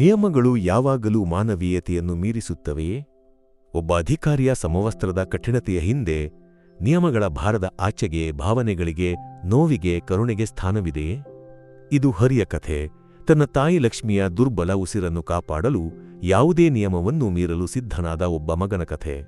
ನಿಯಮಗಳು ಯಾವಾಗಲೂ ಮಾನವೀಯತೆಯನ್ನು ಮೀರಿಸುತ್ತವೆಯೇ? ಒಬ್ಬ ಅಧಿಕಾರಿಯ ಸಮವಸ್ತ್ರದ ಕಠಿಣತೆಯ ಹಿಂದೆ ನಿಯಮಗಳ ಭಾರದ ಆಚೆಗೆ, ಭಾವನೆಗಳಿಗೆ, ನೋವಿಗೆ ಕರುಣೆಗೆ ಸ್ಥಾನವಿದೆಯೇ? ಇದು ಹರಿಯ ಕಥೆ. ತನ್ನ ತಾಯಿ ಲಕ್ಷ್ಮಿಯ ದುರ್ಬಲ ಉಸಿರನ್ನು ಕಾಪಾಡಲು ಯಾವುದೇ ನಿಯಮವನ್ನು ಮೀರಲು ಸಿದ್ಧನಾದ ಒಬ್ಬ ಮಗನ ಕಥೆ.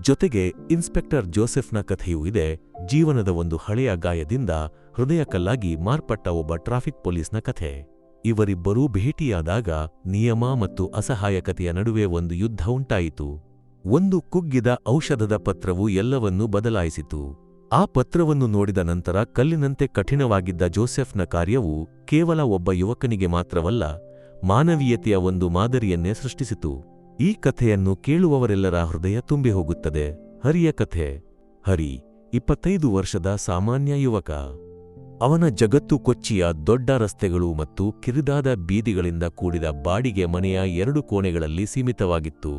ಜೊತೆಗೆ ಇನ್ಸ್ಪೆಕ್ಟರ್ ಜೋಸೆಫ್ನ ಕಥೆಯೂ ಇದೆ. ಜೀವನದ ಒಂದು ಹಳೆಯ ಗಾಯದಿಂದ ಹೃದಯಕಲ್ಲಾಗಿ ಮಾರ್ಪಟ್ಟ ಒಬ್ಬ ಟ್ರಾಫಿಕ್ ಪೊಲೀಸ್ನ ಕಥೆ. ಇವರಿಬ್ಬರೂ ಭೇಟಿಯಾದಾಗ ನಿಯಮ ಮತ್ತು ಅಸಹಾಯಕತೆಯ ನಡುವೆ ಒಂದು ಯುದ್ಧ ಉಂಟಾಯಿತು. ಒಂದು ಕುಗ್ಗಿದ ಔಷಧದ ಪತ್ರವು ಎಲ್ಲವನ್ನೂ ಬದಲಾಯಿಸಿತು. ಆ ಪತ್ರವನ್ನು ನೋಡಿದ ನಂತರ ಕಲ್ಲಿನಂತೆ ಕಠಿಣವಾಗಿದ್ದ ಜೋಸೆಫ್ನ ಕಾರ್ಯವು ಕೇವಲ ಒಬ್ಬ ಯುವಕನಿಗೆ ಮಾತ್ರವಲ್ಲ, ಮಾನವೀಯತೆಯ ಒಂದು ಮಾದರಿಯನ್ನೇ ಸೃಷ್ಟಿಸಿತು. ಈ ಕಥೆಯನ್ನು ಕೇಳುವವರೆಲ್ಲರ ಹೃದಯ ತುಂಬಿ ಹೋಗುತ್ತದೆ ಹರಿಯ ಕಥೆ. ಹರಿ, ಇಪ್ಪತ್ತೈದು ವರ್ಷದ ಸಾಮಾನ್ಯ ಯುವಕ. ಅವನ ಜಗತ್ತು ಕೊಚ್ಚಿಯ ದೊಡ್ಡ ರಸ್ತೆಗಳು ಮತ್ತು ಕಿರಿದಾದ ಬೀದಿಗಳಿಂದ ಕೂಡಿದ ಬಾಡಿಗೆ ಮನೆಯ ಎರಡು ಕೋಣೆಗಳಲ್ಲಿ ಸೀಮಿತವಾಗಿತ್ತು.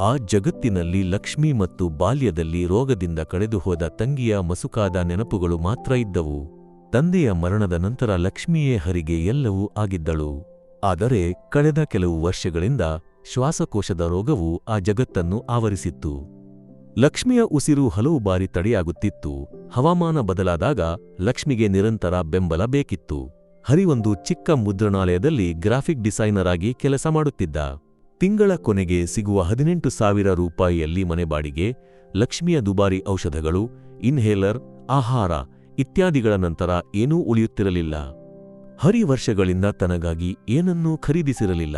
ಆ ಜಗತ್ತಿನಲ್ಲಿ ಲಕ್ಷ್ಮಿ ಮತ್ತು ಬಾಲ್ಯದಲ್ಲಿ ರೋಗದಿಂದ ಕಳೆದುಹೋದ ತಂಗಿಯ ಮಸುಕಾದ ನೆನಪುಗಳು ಮಾತ್ರ ಇದ್ದವು. ತಂದೆಯ ಮರಣದ ನಂತರ ಲಕ್ಷ್ಮಿಯೇ ಹರಿಗೆ ಎಲ್ಲವೂ ಆಗಿದ್ದಳು. ಆದರೆ ಕಳೆದ ಕೆಲವು ವರ್ಷಗಳಿಂದ ಶ್ವಾಸಕೋಶದ ರೋಗವು ಆ ಜಗತ್ತನ್ನು ಆವರಿಸಿತ್ತು. ಲಕ್ಷ್ಮಿಯ ಉಸಿರು ಹಲವು ಬಾರಿ ತಡೆಯಾಗುತ್ತಿತ್ತು. ಹವಾಮಾನ ಬದಲಾದಾಗ ಲಕ್ಷ್ಮಿಗೆ ನಿರಂತರ ಬೆಂಬಲ ಬೇಕಿತ್ತು. ಹರಿವೊಂದು ಚಿಕ್ಕ ಮುದ್ರಣಾಲಯದಲ್ಲಿ ಗ್ರಾಫಿಕ್ ಡಿಸೈನರ್ ಆಗಿ ಕೆಲಸ ಮಾಡುತ್ತಿದ್ದ. ತಿಂಗಳ ಕೊನೆಗೆ ಸಿಗುವ ಹದಿನೆಂಟು ಸಾವಿರ ರೂಪಾಯಿಯಲ್ಲಿ ಮನೆ ಬಾಡಿಗೆ ಲಕ್ಷ್ಮಿಯ ದುಬಾರಿ ಔಷಧಗಳು, ಇನ್ಹೇಲರ್, ಆಹಾರ ಇತ್ಯಾದಿಗಳ ನಂತರ ಏನೂ ಉಳಿಯುತ್ತಿರಲಿಲ್ಲ. ಹರಿ ವರ್ಷಗಳಿಂದ ತನಗಾಗಿ ಏನನ್ನೂ ಖರೀದಿಸಿರಲಿಲ್ಲ.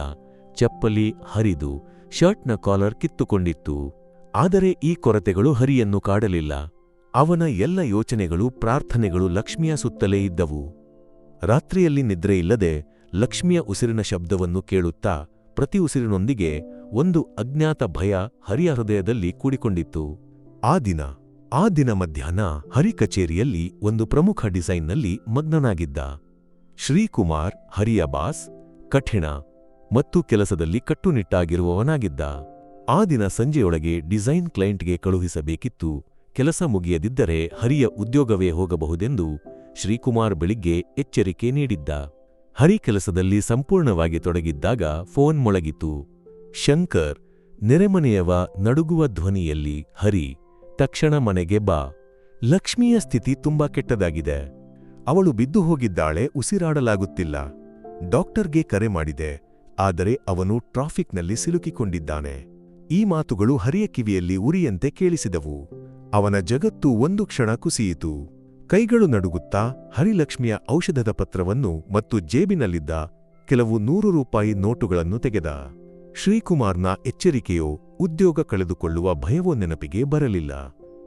ಚಪ್ಪಲಿ ಹರಿದು, ಶರ್ಟ್ನ ಕಾಲರ್ ಕಿತ್ತುಕೊಂಡಿತ್ತು. ಆದರೆ ಈ ಕೊರತೆಗಳು ಹರಿಯನ್ನು ಕಾಡಲಿಲ್ಲ. ಅವನ ಎಲ್ಲ ಯೋಚನೆಗಳು, ಪ್ರಾರ್ಥನೆಗಳು ಲಕ್ಷ್ಮಿಯ ಸುತ್ತಲೇ ಇದ್ದವು. ರಾತ್ರಿಯಲ್ಲಿ ನಿದ್ರೆಯಿಲ್ಲದೆ ಲಕ್ಷ್ಮಿಯ ಉಸಿರಿನ ಶಬ್ದವನ್ನು ಕೇಳುತ್ತಾ ಪ್ರತಿ ಉಸಿರಿನೊಂದಿಗೆ ಒಂದು ಅಜ್ಞಾತ ಭಯ ಹರಿಯ ಹೃದಯದಲ್ಲಿ ಕೂಡಿಕೊಂಡಿತ್ತು. ಆ ದಿನ ಆ ದಿನ ಮಧ್ಯಾಹ್ನ ಹರಿ ಕಚೇರಿಯಲ್ಲಿ ಒಂದು ಪ್ರಮುಖ ಡಿಸೈನ್ನಲ್ಲಿ ಮಗ್ನನಾಗಿದ್ದ. ಶ್ರೀಕುಮಾರ್, ಹರಿಯ ಬಾಸ್, ಕಠಿಣ ಮತ್ತು ಕೆಲಸದಲ್ಲಿ ಕಟ್ಟುನಿಟ್ಟಾಗಿರುವವನಾಗಿದ್ದ. ಆ ದಿನ ಸಂಜೆಯೊಳಗೆ ಡಿಸೈನ್ ಕ್ಲೈಂಟ್ಗೆ ಕಳುಹಿಸಬೇಕಿತ್ತು. ಕೆಲಸ ಮುಗಿಯದಿದ್ದರೆ ಹರಿಯ ಉದ್ಯೋಗವೇ ಹೋಗಬಹುದೆಂದು ಶ್ರೀಕುಮಾರ್ ಬೆಳಿಗ್ಗೆ ಎಚ್ಚರಿಕೆ ನೀಡಿದ್ದ. ಹರಿ ಕೆಲಸದಲ್ಲಿ ಸಂಪೂರ್ಣವಾಗಿ ತೊಡಗಿದ್ದಾಗ ಫೋನ್ ಮೊಳಗಿತು. ಶಂಕರ್, ನೆರೆಮನೆಯವ ನಡುಗುವ ಧ್ವನಿಯಲ್ಲಿ, ಹರಿ, ತಕ್ಷಣ ಮನೆಗೆ ಬಾ. ಲಕ್ಷ್ಮಿಯ ಸ್ಥಿತಿ ತುಂಬಾ ಕೆಟ್ಟದಾಗಿದೆ. ಅವಳು ಬಿದ್ದು ಹೋಗಿದ್ದಾಳೆ, ಉಸಿರಾಡಲಾಗುತ್ತಿಲ್ಲ. ಡಾಕ್ಟರ್ಗೆ ಕರೆ ಮಾಡಿದೆ. ಆದರೆ ಅವನು ಟ್ರಾಫಿಕ್ನಲ್ಲಿ ಸಿಲುಕಿಕೊಂಡಿದ್ದಾನೆ. ಈ ಮಾತುಗಳು ಹರಿಯ ಕಿವಿಯಲ್ಲಿ ಉರಿಯಂತೆ ಕೇಳಿಸಿದವು. ಅವನ ಜಗತ್ತು ಒಂದು ಕ್ಷಣ ಕುಸಿಯಿತು. ಕೈಗಳು ನಡುಗುತ್ತಾ ಹರಿಲಕ್ಷ್ಮಿಯ ಔಷಧದ ಪತ್ರವನ್ನು ಮತ್ತು ಜೇಬಿನಲ್ಲಿದ್ದ ಕೆಲವು ನೂರು ರೂಪಾಯಿ ನೋಟುಗಳನ್ನು ತೆಗೆದ. ಶ್ರೀಕುಮಾರ್ನ ಎಚ್ಚರಿಕೆಯೋ ಉದ್ಯೋಗ ಕಳೆದುಕೊಳ್ಳುವ ಭಯವೋ ನೆನಪಿಗೆ ಬರಲಿಲ್ಲ.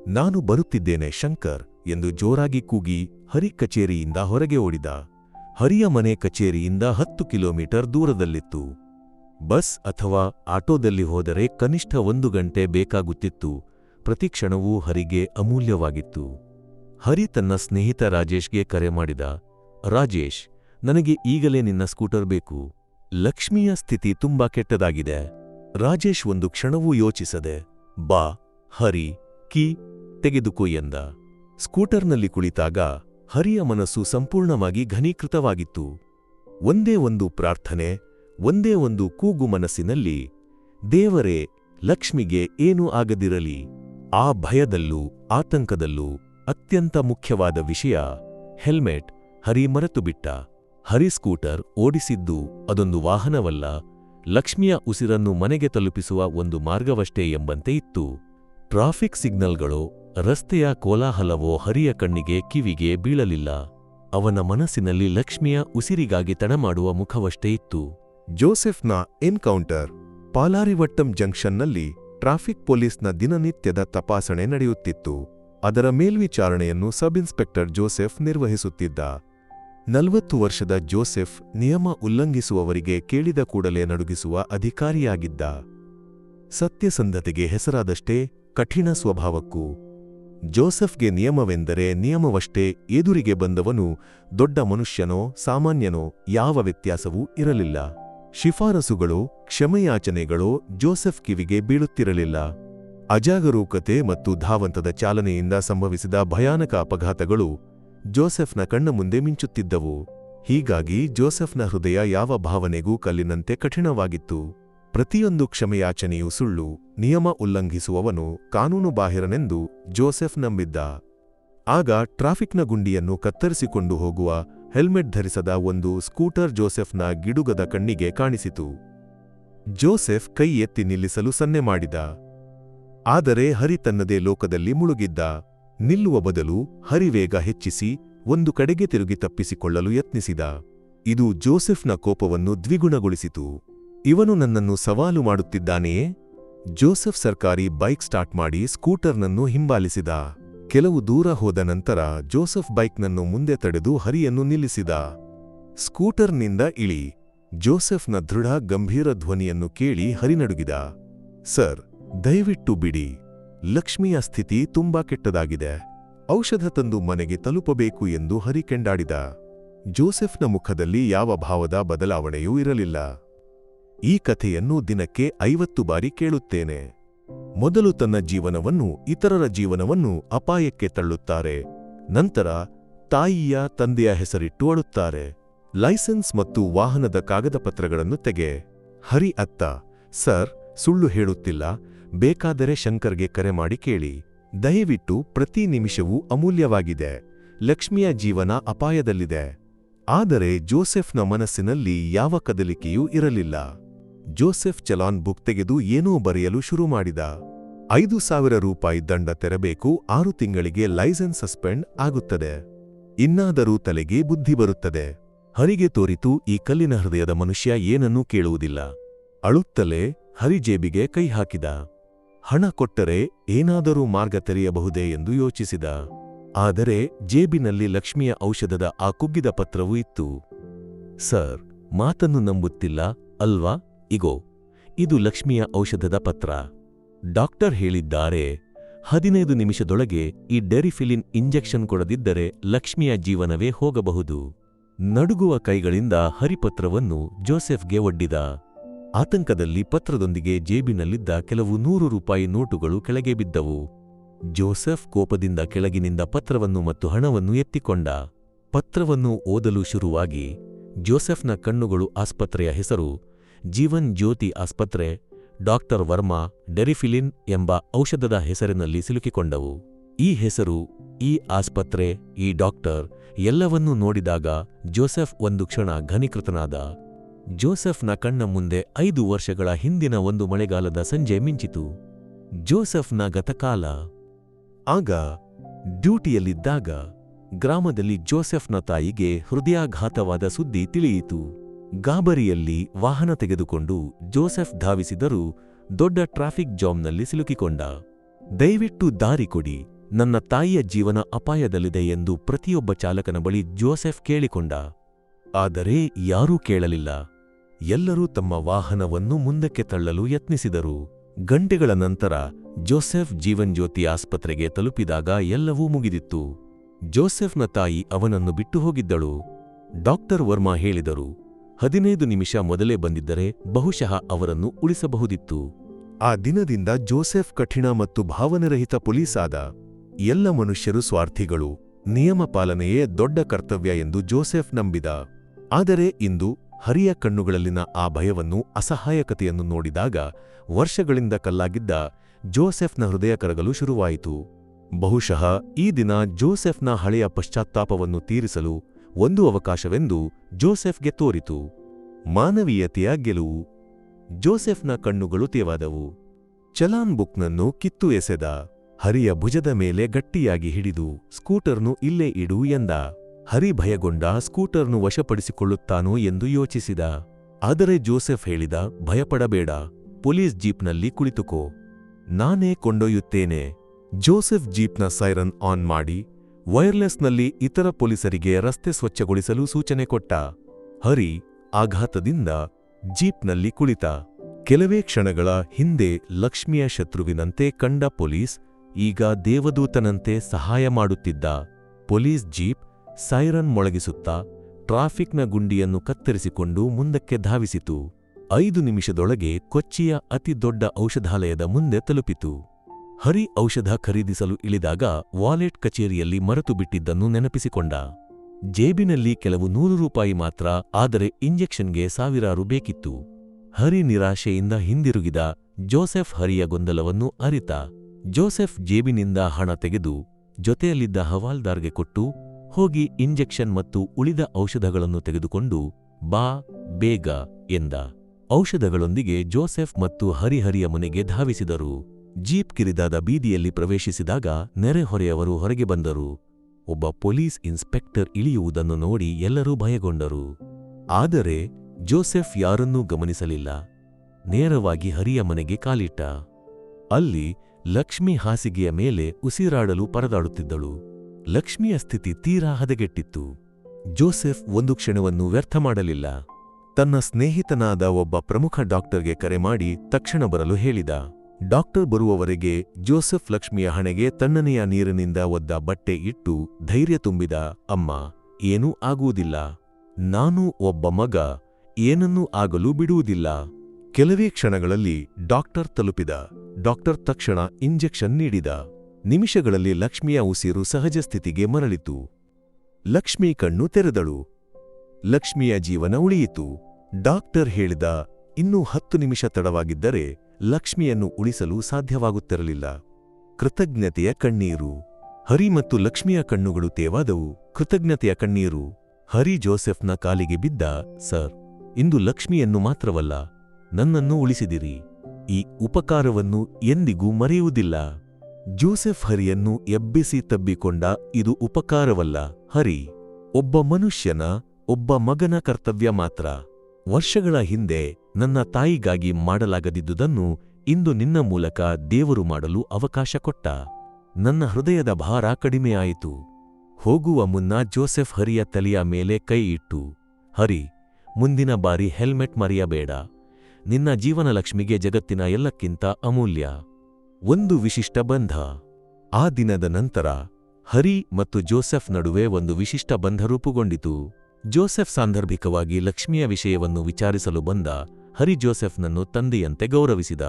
ನಾನು ಬರುತ್ತಿದ್ದೇನೆ ಶಂಕರ್ ಎಂದು ಜೋರಾಗಿ ಕೂಗಿ ಹರಿ ಕಚೇರಿಯಿಂದ ಹೊರಗೆ ಓಡಿದ. ಹರಿಯ ಮನೆ ಕಚೇರಿಯಿಂದ ಹತ್ತು ಕಿಲೋಮೀಟರ್ ದೂರದಲ್ಲಿತ್ತು. ಬಸ್ ಅಥವಾ ಆಟೋದಲ್ಲಿ ಹೋದರೆ ಕನಿಷ್ಠ ಒಂದು ಗಂಟೆ ಬೇಕಾಗುತ್ತಿತ್ತು. ಪ್ರತಿಕ್ಷಣವೂ ಹರಿಗೆ ಅಮೂಲ್ಯವಾಗಿತ್ತು. ಹರಿ ತನ್ನ ಸ್ನೇಹಿತ ರಾಜೇಶ್ಗೆ ಕರೆ ಮಾಡಿದ, ರಾಜೇಶ್, ನನಗೆ ಈಗಲೇ ನಿನ್ನ ಸ್ಕೂಟರ್ ಬೇಕು. ಲಕ್ಷ್ಮಿಯ ಸ್ಥಿತಿ ತುಂಬಾ ಕೆಟ್ಟದಾಗಿದೆ. ರಾಜೇಶ್ ಒಂದು ಕ್ಷಣವೂ ಯೋಚಿಸದೆ, ಬಾ, ಹರಿ, ಕಿ, ತೆಗೆದುಕೋ ಎಂದ. ಸ್ಕೂಟರ್ನಲ್ಲಿ ಕುಳಿತಾಗ ಹರಿಯ ಮನಸ್ಸು ಸಂಪೂರ್ಣವಾಗಿ ಘನೀಕೃತವಾಗಿತ್ತು. ಒಂದೇ ಒಂದು ಪ್ರಾರ್ಥನೆ ಒಂದೇ ಒಂದು ಕೂಗು ಮನಸ್ಸಿನಲ್ಲಿ, ದೇವರೇ, ಲಕ್ಷ್ಮಿಗೆ ಏನೂ ಆಗದಿರಲಿ, ಆ ಭಯದಲ್ಲೂ, ಆತಂಕದಲ್ಲೂ ಅತ್ಯಂತ ಮುಖ್ಯವಾದ ವಿಷಯ ಹೆಲ್ಮೆಟ್, ಹರಿ ಮರೆತು ಬಿಟ್ಟ ಹರಿ ಸ್ಕೂಟರ್ ಓಡಿಸಿದ್ದು ಅದೊಂದು ವಾಹನವಲ್ಲ, ಲಕ್ಷ್ಮಿಯ ಉಸಿರನ್ನು ಮನೆಗೆ ತಲುಪಿಸುವ ಒಂದು ಮಾರ್ಗವಷ್ಟೇ ಎಂಬಂತೆ ಇತ್ತು. ಟ್ರಾಫಿಕ್ ಸಿಗ್ನಲ್ಗಳೋ ರಸ್ತೆಯ ಕೋಲಾಹಲವೋ ಹರಿಯ ಕಣ್ಣಿಗೆ ಕಿವಿಗೆ ಬೀಳಲಿಲ್ಲ, ಅವನ ಮನಸ್ಸಿನಲ್ಲಿ ಲಕ್ಷ್ಮಿಯ ಉಸಿರಿಗಾಗಿ ತಡಮಾಡುವ ಮುಖವಷ್ಟೇ ಇತ್ತು. ಜೋಸೆಫ್ನ ಎನ್ಕೌಂಟರ್ ಪಾಲಾರಿವಟ್ಟಂ ಜಂಕ್ಷನ್ನಲ್ಲಿ ಟ್ರಾಫಿಕ್ ಪೊಲೀಸ್ನ ದಿನನಿತ್ಯದ ತಪಾಸಣೆ ನಡೆಯುತ್ತಿತ್ತು. ಅದರ ಮೇಲ್ವಿಚಾರಣೆಯನ್ನು ಸಬ್ ಇನ್ಸ್ಪೆಕ್ಟರ್ ಜೋಸೆಫ್ ನಿರ್ವಹಿಸುತ್ತಿದ್ದ. ನಲವತ್ತು ವರ್ಷದ ಜೋಸೆಫ್ ನಿಯಮ ಉಲ್ಲಂಘಿಸುವವರಿಗೆ ಕೇಳಿದ ಕೂಡಲೇ ನಡುಗಿಸುವ ಅಧಿಕಾರಿಯಾಗಿದ್ದ. ಸತ್ಯಸಂಧತೆಗೆ ಹೆಸರಾದಷ್ಟೇ ಕಠಿಣ ಸ್ವಭಾವಕ್ಕೂ. ಜೋಸೆಫ್ಗೆ ನಿಯಮವೆಂದರೆ ನಿಯಮವಷ್ಟೇ ಎದುರಿಗೆ ಬಂದವನು ದೊಡ್ಡ ಮನುಷ್ಯನೋ ಸಾಮಾನ್ಯನೋ ಯಾವ ವ್ಯತ್ಯಾಸವೂ ಇರಲಿಲ್ಲ. ಶಿಫಾರಸುಗಳೋ, ಕ್ಷಮೆಯಾಚನೆಗಳು ಜೋಸೆಫ್ ಕಿವಿಗೆ ಬೀಳುತ್ತಿರಲಿಲ್ಲ. ಅಜಾಗರೂಕತೆ ಮತ್ತು ಧಾವಂತದ ಚಾಲನೆಯಿಂದ ಸಂಭವಿಸಿದ ಭಯಾನಕ ಅಪಘಾತಗಳು ಜೋಸೆಫ್ನ ಕಣ್ಣ ಮುಂದೆ ಮಿಂಚುತ್ತಿದ್ದವು. ಹೀಗಾಗಿ ಜೋಸೆಫ್ನ ಹೃದಯ ಯಾವ ಭಾವನೆಗೂ ಕಲ್ಲಿನಂತೆ ಕಠಿಣವಾಗಿತ್ತು. ಪ್ರತಿಯೊಂದು ಕ್ಷಮೆಯಾಚನೆಯೂ ಸುಳ್ಳು, ನಿಯಮ ಉಲ್ಲಂಘಿಸುವವನು ಕಾನೂನುಬಾಹಿರನೆಂದು ಜೋಸೆಫ್ ನಂಬಿದ್ದ. ಆಗ ಟ್ರಾಫಿಕ್ನ ಗುಂಡಿಯನ್ನು ಕತ್ತರಿಸಿಕೊಂಡು ಹೋಗುವ ಹೆಲ್ಮೆಟ್ ಧರಿಸದ ಒಂದು ಸ್ಕೂಟರ್ ಜೋಸೆಫ್ನ ಗಿಡುಗದ ಕಣ್ಣಿಗೆ ಕಾಣಿಸಿತು. ಜೋಸೆಫ್ ಕೈ ಎತ್ತಿ ನಿಲ್ಲಿಸಲು ಸನ್ನೆ ಮಾಡಿದ. ಆದರೆ ಹರಿ ತನ್ನದೇ ಲೋಕದಲ್ಲಿ ಮುಳುಗಿದ್ದ. ನಿಲ್ಲುವ ಬದಲು ಹರಿವೇಗ ಹೆಚ್ಚಿಸಿ ಒಂದು ಕಡೆಗೆ ತಿರುಗಿ ತಪ್ಪಿಸಿಕೊಳ್ಳಲು ಯತ್ನಿಸಿದ. ಇದು ಜೋಸೆಫ್ನ ಕೋಪವನ್ನು ದ್ವಿಗುಣಗೊಳಿಸಿತು. ಇವನು ನನ್ನನ್ನು ಸವಾಲು ಮಾಡುತ್ತಿದ್ದಾನೆಯೇ? ಜೋಸೆಫ್ ಸರ್ಕಾರಿ ಬೈಕ್ ಸ್ಟಾರ್ಟ್ ಮಾಡಿ ಸ್ಕೂಟರ್ನನ್ನು ಹಿಂಬಾಲಿಸಿದ. ಕೆಲವು ದೂರ ಹೋದ ನಂತರ ಜೋಸೆಫ್ ಬೈಕ್ನನ್ನು ಮುಂದೆ ತಡೆದು ಹರಿಯನ್ನು ನಿಲ್ಲಿಸಿದ. ಸ್ಕೂಟರ್ನಿಂದ ಇಳಿ. ಜೋಸೆಫ್ನ ದೃಢ, ಗಂಭೀರ ಧ್ವನಿಯನ್ನು ಕೇಳಿ ಹರಿನಡುಗಿದ. ಸರ್, ದಯವಿಟ್ಟು ಬಿಡಿ. ಲಕ್ಷ್ಮಿಯ ಸ್ಥಿತಿ ತುಂಬಾ ಕೆಟ್ಟದಾಗಿದೆ. ಔಷಧ ತಂದು ಮನೆಗೆ ತಲುಪಬೇಕು ಎಂದು ಹರಿ ಕೆಂಡಾಡಿದ ಜೋಸೆಫ್ನ ಮುಖದಲ್ಲಿ ಯಾವ ಭಾವದ ಬದಲಾವಣೆಯೂ ಇರಲಿಲ್ಲ. ಈ ಕಥೆಯನ್ನು ದಿನಕ್ಕೆ ಐವತ್ತು ಬಾರಿ ಕೇಳುತ್ತೇನೆ. ಮೊದಲು ತನ್ನ ಜೀವನವನ್ನು ಇತರರ ಜೀವನವನ್ನು ಅಪಾಯಕ್ಕೆ ತಳ್ಳುತ್ತಾರೆ. ನಂತರ ತಾಯಿಯ ತಂದೆಯ ಹೆಸರಿಟ್ಟು ಅಳುತ್ತಾರೆ. ಲೈಸೆನ್ಸ್ ಮತ್ತು ವಾಹನದ ಕಾಗದ ಪತ್ರಗಳನ್ನು ತೆಗೆ. ಹರಿ ಅತ್ತ, ಸರ್, ಸುಳ್ಳು ಹೇಳುತ್ತಿಲ್ಲ. ಬೇಕಾದರೆ ಶಂಕರ್ಗೆ ಕರೆ ಮಾಡಿ ಕೇಳಿ. ದಯವಿಟ್ಟು ಪ್ರತಿ ನಿಮಿಷವೂ ಅಮೂಲ್ಯವಾಗಿದೆ. ಲಕ್ಷ್ಮಿಯ ಜೀವನ ಅಪಾಯದಲ್ಲಿದೆ. ಆದರೆ ಜೋಸೆಫ್ನ ಮನಸ್ಸಿನಲ್ಲಿ ಯಾವ ಕದಲಿಕೆಯೂ ಇರಲಿಲ್ಲ. ಜೋಸೆಫ್ ಚಲಾನ್ ಬುಕ್ ತೆಗೆದು ಏನೋ ಬರೆಯಲು ಶುರು ಮಾಡಿದ. ಐದು ಸಾವಿರ ರೂಪಾಯಿ ದಂಡ ತೆರಬೇಕು, ಆರು ತಿಂಗಳಿಗೆ ಲೈಸೆನ್ಸ್ ಸಸ್ಪೆಂಡ್ ಆಗುತ್ತದೆ. ಇನ್ನಾದರೂ ತಲೆಗೆ ಬುದ್ಧಿ ಬರುತ್ತದೆ. ಹರಿಗೆ ತೋರಿತು, ಈ ಕಲ್ಲಿನ ಹೃದಯದ ಮನುಷ್ಯ ಏನನ್ನೂ ಕೇಳುವುದಿಲ್ಲ. ಅಳುತ್ತಲೇ ಹರಿಜೇಬಿಗೆ ಕೈ ಹಾಕಿದ. ಹಣ ಕೊಟ್ಟರೆ ಏನಾದರೂ ಮಾರ್ಗ ತೆರೆಯಬಹುದೇ ಎಂದು ಯೋಚಿಸಿದ. ಆದರೆ ಜೇಬಿನಲ್ಲಿ ಲಕ್ಷ್ಮಿಯ ಔಷಧದ ಆ ಕುಗ್ಗಿದ ಪತ್ರವೂ ಇತ್ತು. ಸರ್, ಮಾತನ್ನು ನಂಬುತ್ತಿಲ್ಲ, ಅಲ್ವಾ? ಇಗೋ, ಇದು ಲಕ್ಷ್ಮಿಯ ಔಷಧದ ಪತ್ರ. ಡಾಕ್ಟರ್ ಹೇಳಿದ್ದಾರೆ, ಹದಿನೈದು ನಿಮಿಷದೊಳಗೆ ಈ ಡೆರಿಫಿಲಿನ್ ಇಂಜೆಕ್ಷನ್ ಕೊಡದಿದ್ದರೆ ಲಕ್ಷ್ಮಿಯ ಜೀವನವೇ ಹೋಗಬಹುದು. ನಡುಗುವ ಕೈಗಳಿಂದ ಹರಿಪತ್ರವನ್ನು ಜೋಸೆಫ್ಗೆ ಒಡ್ಡಿದ. ಆತಂಕದಲ್ಲಿ ಪತ್ರದೊಂದಿಗೆ ಜೇಬಿನಲ್ಲಿದ್ದ ಕೆಲವು ನೂರು ರೂಪಾಯಿ ನೋಟುಗಳು ಕೆಳಗೆ ಬಿದ್ದವು. ಜೋಸೆಫ್ ಕೋಪದಿಂದ ಕೆಳಗಿನಿಂದ ಪತ್ರವನ್ನು ಮತ್ತು ಹಣವನ್ನು ಎತ್ತಿಕೊಂಡ. ಪತ್ರವನ್ನು ಓದಲು ಶುರುವಾಗಿ ಜೋಸೆಫ್ನ ಕಣ್ಣುಗಳು ಆಸ್ಪತ್ರೆಯ ಹೆಸರು ಜೀವನ್ ಜ್ಯೋತಿ ಆಸ್ಪತ್ರೆ, ಡಾಕ್ಟರ್ ವರ್ಮಾ ಡೆರಿಫಿಲಿನ್ ಎಂಬ ಔಷಧದ ಹೆಸರಿನಲ್ಲಿ ಸಿಲುಕಿಕೊಂಡವು. ಈ ಹೆಸರು, ಈ ಆಸ್ಪತ್ರೆ, ಈ ಡಾಕ್ಟರ್ ಎಲ್ಲವನ್ನೂ ನೋಡಿದಾಗ ಜೋಸೆಫ್ ಒಂದು ಕ್ಷಣ ಘನೀಕೃತನಾದ. ಜೋಸೆಫ್ನ ಕಣ್ಣ ಮುಂದೆ ಐದು ವರ್ಷಗಳ ಹಿಂದಿನ ಒಂದು ಮಳೆಗಾಲದ ಸಂಜೆ ಮಿಂಚಿತು. ಜೋಸೆಫ್ನ ಗತಕಾಲ. ಆಗ ಡ್ಯೂಟಿಯಲ್ಲಿದ್ದಾಗ ಗ್ರಾಮದಲ್ಲಿ ಜೋಸೆಫ್ನ ತಾಯಿಗೆ ಹೃದಯಾಘಾತವಾದ ಸುದ್ದಿ ತಿಳಿಯಿತು. ಗಾಬರಿಯಲ್ಲಿ ವಾಹನ ತೆಗೆದುಕೊಂಡು ಜೋಸೆಫ್ ಧಾವಿಸಿದರೂ ದೊಡ್ಡ ಟ್ರಾಫಿಕ್ ಜಾಮ್ನಲ್ಲಿ ಸಿಲುಕಿಕೊಂಡ. ದಯವಿಟ್ಟು ದಾರಿ ಕೊಡಿ, ನನ್ನ ತಾಯಿಯ ಜೀವನ ಅಪಾಯದಲ್ಲಿದೆ ಎಂದು ಪ್ರತಿಯೊಬ್ಬ ಚಾಲಕನ ಬಳಿ ಜೋಸೆಫ್ ಕೇಳಿಕೊಂಡ. ಆದರೆ ಯಾರೂ ಕೇಳಲಿಲ್ಲ. ಎಲ್ಲರೂ ತಮ್ಮ ವಾಹನವನ್ನು ಮುಂದಕ್ಕೆ ತಳ್ಳಲು ಯತ್ನಿಸಿದರು. ಗಂಟೆಗಳ ನಂತರ ಜೋಸೆಫ್ ಜೀವನ್ಜ್ಯೋತಿ ಆಸ್ಪತ್ರೆಗೆ ತಲುಪಿದಾಗ ಎಲ್ಲವೂ ಮುಗಿದಿತ್ತು. ಜೋಸೆಫ್ನ ತಾಯಿ ಅವನನ್ನು ಬಿಟ್ಟು ಹೋಗಿದ್ದಳು. ಡಾಕ್ಟರ್ ವರ್ಮಾ ಹೇಳಿದರು ಹದಿನೈದು ನಿಮಿಷ ಮೊದಲೇ ಬಂದಿದ್ದರೆ ಬಹುಶಃ ಅವರನ್ನು ಉಳಿಸಬಹುದಿತ್ತು. ಆ ದಿನದಿಂದ ಜೋಸೆಫ್ ಕಠಿಣ ಮತ್ತು ಭಾವನೆರಹಿತ ಪೊಲೀಸಾದ ಎಲ್ಲ ಮನುಷ್ಯರು ಸ್ವಾರ್ಥಿಗಳು, ನಿಯಮ ಪಾಲನೆಯೇ ದೊಡ್ಡ ಕರ್ತವ್ಯ ಎಂದು ಜೋಸೆಫ್ ನಂಬಿದ. ಆದರೆ ಇಂದು ಹರಿಯ ಕಣ್ಣುಗಳಲ್ಲಿನ ಆ ಭಯವನ್ನು, ಅಸಹಾಯಕತೆಯನ್ನು ನೋಡಿದಾಗ ವರ್ಷಗಳಿಂದ ಕಲ್ಲಾಗಿದ್ದ ಜೋಸೆಫ್ನ ಹೃದಯ ಕರಗಲು ಶುರುವಾಯಿತು. ಬಹುಶಃ ಈ ದಿನ ಜೋಸೆಫ್ನ ಹಳೆಯ ಪಶ್ಚಾತ್ತಾಪವನ್ನು ತೀರಿಸಲು ಒಂದು ಅವಕಾಶವೆಂದು ಜೋಸೆಫ್ಗೆ ತೋರಿತು. ಮಾನವೀಯತೆಯ ಗೆಲುವು ಜೋಸೆಫ್ನ ಕಣ್ಣುಗಳು ತೇವಾದವು. ಚಲಾನ್ ಬುಕ್ನನ್ನು ಕಿತ್ತು ಎಸೆದ, ಹರಿಯ ಭುಜದ ಮೇಲೆ ಗಟ್ಟಿಯಾಗಿ ಹಿಡಿದು, ಸ್ಕೂಟರ್ನು ಇಲ್ಲೇ ಇಡು ಎಂದ. ಹರಿ ಭಯಗೊಂಡ ಸ್ಕೂಟರ್ನು ವಶಪಡಿಸಿಕೊಳ್ಳುತ್ತಾನೋ ಎಂದು ಯೋಚಿಸಿದ. ಆದರೆ ಜೋಸೆಫ್ ಹೇಳಿದ, ಭಯಪಡಬೇಡ, ಪೊಲೀಸ್ ಜೀಪ್ನಲ್ಲಿ ಕುಳಿತುಕೋ. ನಾನೇ ಕೊಂಡೊಯ್ಯುತ್ತೇನೆ. ಜೋಸೆಫ್ ಜೀಪ್ನ ಸೈರನ್ ಆನ್ ಮಾಡಿ ವೈರ್ಲೆಸ್ನಲ್ಲಿ ಇತರ ಪೊಲೀಸರಿಗೆ ರಸ್ತೆ ಸ್ವಚ್ಛಗೊಳಿಸಲು ಸೂಚನೆ ಕೊಟ್ಟ ಹರಿ ಆಘಾತದಿಂದ ಜೀಪ್ನಲ್ಲಿ ಕುಳಿತ. ಕೆಲವೇ ಕ್ಷಣಗಳ ಹಿಂದೆ ಲಕ್ಷ್ಮಿಯ ಶತ್ರುವಿನಂತೆ ಕಂಡ ಪೊಲೀಸ್ ಈಗ ದೇವದೂತನಂತೆ ಸಹಾಯ ಮಾಡುತ್ತಿದ್ದ. ಪೊಲೀಸ್ ಜೀಪ್ ಸೈರನ್ ಮೊಳಗಿಸುತ್ತಾ ಟ್ರಾಫಿಕ್ನ ಗುಂಡಿಯನ್ನು ಕತ್ತರಿಸಿಕೊಂಡು ಮುಂದಕ್ಕೆ ಧಾವಿಸಿತು. ಐದು ನಿಮಿಷದೊಳಗೆ ಕೊಚ್ಚಿಯ ಅತಿದೊಡ್ಡ ಔಷಧಾಲಯದ ಮುಂದೆ ತಲುಪಿತು. ಹರಿ ಔಷಧ ಖರೀದಿಸಲು ಇಳಿದಾಗ ವಾಲೆಟ್ ಕಚೇರಿಯಲ್ಲಿ ಮರೆತು ಬಿಟ್ಟಿದ್ದನ್ನು ನೆನಪಿಸಿಕೊಂಡ. ಜೇಬಿನಲ್ಲಿ ಕೆಲವು ನೂರು ರೂಪಾಯಿ ಮಾತ್ರ, ಆದರೆ ಇಂಜೆಕ್ಷನ್ಗೆ ಸಾವಿರಾರು ಬೇಕಿತ್ತು. ಹರಿ ನಿರಾಶೆಯಿಂದ ಹಿಂದಿರುಗಿದ ಜೋಸೆಫ್ ಹರಿಯ ಗೊಂದಲವನ್ನು ಅರಿತ. ಜೋಸೆಫ್ ಜೇಬಿನಿಂದ ಹಣ ತೆಗೆದು ಜೊತೆಯಲ್ಲಿದ್ದ ಹವಾಲ್ದಾರ್ಗೆ ಕೊಟ್ಟು, ಹೋಗಿ ಇಂಜೆಕ್ಷನ್ ಮತ್ತು ಉಳಿದ ಔಷಧಗಳನ್ನು ತೆಗೆದುಕೊಂಡು, ಬಾ, ಬೇಗ, ಎಂದ. ಔಷಧಗಳೊಂದಿಗೆ ಜೋಸೆಫ್ ಮತ್ತು ಹರಿಹರಿಯ ಮನೆಗೆ ಧಾವಿಸಿದರು. ಜೀಪ್ ಕಿರಿದಾದ ಬೀದಿಯಲ್ಲಿ ಪ್ರವೇಶಿಸಿದಾಗ ನೆರೆಹೊರೆಯವರು ಹೊರಗೆ ಬಂದರು. ಒಬ್ಬ ಪೊಲೀಸ್ ಇನ್ಸ್ಪೆಕ್ಟರ್ ಇಳಿಯುವುದನ್ನು ನೋಡಿ ಎಲ್ಲರೂ ಭಯಗೊಂಡರು. ಆದರೆ ಜೋಸೆಫ್ ಯಾರನ್ನೂ ಗಮನಿಸಲಿಲ್ಲ. ನೇರವಾಗಿ ಹರಿಯ ಮನೆಗೆ ಕಾಲಿಟ್ಟ. ಅಲ್ಲಿ ಲಕ್ಷ್ಮಿ ಹಾಸಿಗೆಯ ಮೇಲೆ ಉಸಿರಾಡಲು ಪರದಾಡುತ್ತಿದ್ದಳು. ಲಕ್ಷ್ಮಿಯ ಸ್ಥಿತಿ ತೀರಾ ಹದಗೆಟ್ಟಿತ್ತು. ಜೋಸೆಫ್ ಒಂದು ಕ್ಷಣವನ್ನು ವ್ಯರ್ಥ ಮಾಡಲಿಲ್ಲ. ತನ್ನ ಸ್ನೇಹಿತನಾದ ಒಬ್ಬ ಪ್ರಮುಖ ಡಾಕ್ಟರ್ಗೆ ಕರೆ ಮಾಡಿ ತಕ್ಷಣ ಬರಲು ಹೇಳಿದ. ಡಾಕ್ಟರ್ ಬರುವವರೆಗೆ ಜೋಸೆಫ್ ಲಕ್ಷ್ಮಿಯ ಹಣೆಗೆ ತಣ್ಣನೆಯ ನೀರಿನಿಂದ ಒದ್ದ ಬಟ್ಟೆ ಇಟ್ಟು ಧೈರ್ಯ ತುಂಬಿದ ಅಮ್ಮ, ಏನೂ ಆಗುವುದಿಲ್ಲ. ನಾನು ಒಬ್ಬ ಮಗ. ಏನನ್ನೂ ಆಗಲು ಬಿಡುವುದಿಲ್ಲ. ಕೆಲವೇ ಕ್ಷಣಗಳಲ್ಲಿ ಡಾಕ್ಟರ್ ತಲುಪಿದ. ಡಾಕ್ಟರ್ ತಕ್ಷಣ ಇಂಜೆಕ್ಷನ್ ನೀಡಿದ. ನಿಮಿಷಗಳಲ್ಲಿ ಲಕ್ಷ್ಮಿಯ ಉಸಿರು ಸಹಜ ಸ್ಥಿತಿಗೆ ಮರಳಿತು. ಲಕ್ಷ್ಮಿ ಕಣ್ಣು ತೆರೆದಳು. ಲಕ್ಷ್ಮಿಯ ಜೀವನ ಉಳಿಯಿತು. ಡಾಕ್ಟರ್ ಹೇಳಿದ, ಇನ್ನೂ ಹತ್ತು ನಿಮಿಷ ತಡವಾಗಿದ್ದರೆ ಲಕ್ಷ್ಮಿಯನ್ನು ಉಳಿಸಲು ಸಾಧ್ಯವಾಗುತ್ತಿರಲಿಲ್ಲ. ಕೃತಜ್ಞತೆಯ ಕಣ್ಣೀರು. ಹರಿ ಮತ್ತು ಲಕ್ಷ್ಮಿಯ ಕಣ್ಣುಗಳು ತೇವಾದವು. ಕೃತಜ್ಞತೆಯ ಕಣ್ಣೀರು. ಹರಿ ಜೋಸೆಫ್ನ ಕಾಲಿಗೆ ಬಿದ್ದ, ಸರ್, ಇಂದು ಲಕ್ಷ್ಮಿಯನ್ನು ಮಾತ್ರವಲ್ಲ, ನನ್ನನ್ನು ಉಳಿಸಿದಿರಿ. ಈ ಉಪಕಾರವನ್ನು ಎಂದಿಗೂ ಮರೆಯುವುದಿಲ್ಲ. ಜೋಸೆಫ್ ಹರಿಯನ್ನು ಎಬ್ಬಿಸಿ ತಬ್ಬಿಕೊಂಡ, ಇದು ಉಪಕಾರವಲ್ಲ, ಹರಿ. ಒಬ್ಬ ಮನುಷ್ಯನ, ಒಬ್ಬ ಮಗನ ಕರ್ತವ್ಯ ಮಾತ್ರ. ವರ್ಷಗಳ ಹಿಂದೆ ನನ್ನ ತಾಯಿಗಾಗಿ ಮಾಡಲಾಗದಿದ್ದುದನ್ನು ಇಂದು ನಿನ್ನ ಮೂಲಕ ದೇವರು ಮಾಡಲು ಅವಕಾಶ ಕೊಟ್ಟ. ನನ್ನ ಹೃದಯದ ಭಾರ ಕಡಿಮೆಯಾಯಿತು. ಹೋಗುವ ಮುನ್ನ ಜೋಸೆಫ್ ಹರಿಯ ತಲೆಯ ಮೇಲೆ ಕೈ ಇಟ್ಟು, ಹರಿ, ಮುಂದಿನ ಬಾರಿ ಹೆಲ್ಮೆಟ್ ಮರೆಯಬೇಡ. ನಿನ್ನ ಜೀವನಲಕ್ಷ್ಮಿಗೆ ಜಗತ್ತಿನ ಎಲ್ಲಕ್ಕಿಂತ ಅಮೂಲ್ಯ. ಒಂದು ವಿಶಿಷ್ಟ ಬಂಧ. ಆ ದಿನದ ನಂತರ ಹರಿ ಮತ್ತು ಜೋಸೆಫ್ ನಡುವೆ ಒಂದು ವಿಶಿಷ್ಟ ಬಂಧ ರೂಪುಗೊಂಡಿತು. ಜೋಸೆಫ್ ಸಾಂದರ್ಭಿಕವಾಗಿ ಲಕ್ಷ್ಮಿಯ ವಿಷಯವನ್ನು ವಿಚಾರಿಸಲು ಬಂದ ಹರಿ ಜೋಸೆಫ್ನನ್ನು ತಂದೆಯಂತೆ ಗೌರವಿಸಿದ.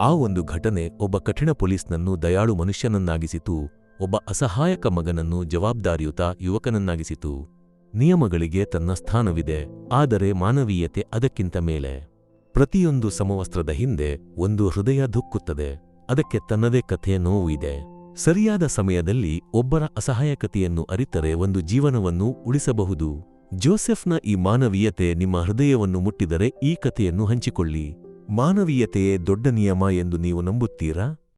ಆ ಒಂದು ಘಟನೆ ಒಬ್ಬ ಕಠಿಣ ಪೊಲೀಸ್ನನ್ನು ದಯಾಳು ಮನುಷ್ಯನನ್ನಾಗಿಸಿತು, ಒಬ್ಬ ಅಸಹಾಯಕ ಮಗನನ್ನು ಜವಾಬ್ದಾರಿಯುತ ಯುವಕನನ್ನಾಗಿಸಿತು. ನಿಯಮಗಳಿಗೆ ತನ್ನ ಸ್ಥಾನವಿದೆ, ಆದರೆ ಮಾನವೀಯತೆ ಅದಕ್ಕಿಂತ ಮೇಲೆ. ಪ್ರತಿಯೊಂದು ಸಮವಸ್ತ್ರದ ಹಿಂದೆ ಒಂದು ಹೃದಯ ಧುಕ್ಕುತ್ತದೆ ಅದಕ್ಕೆ ತನ್ನದೇ ಕಥೆಯ ನೋವು ಇದೆ. ಸರಿಯಾದ ಸಮಯದಲ್ಲಿ ಒಬ್ಬರ ಅಸಹಾಯಕತೆಯನ್ನು ಅರಿತರೆ ಒಂದು ಜೀವನವನ್ನು ಉಳಿಸಬಹುದು. ಜೋಸೆಫ್ನ ಈ ಮಾನವೀಯತೆ ನಿಮ್ಮ ಹೃದಯವನ್ನು ಮುಟ್ಟಿದರೆ ಈ ಕಥೆಯನ್ನು ಹಂಚಿಕೊಳ್ಳಿ. ಮಾನವೀಯತೆಯೇ ದೊಡ್ಡ ನಿಯಮ ಎಂದು ನೀವು ನಂಬುತ್ತೀರಾ?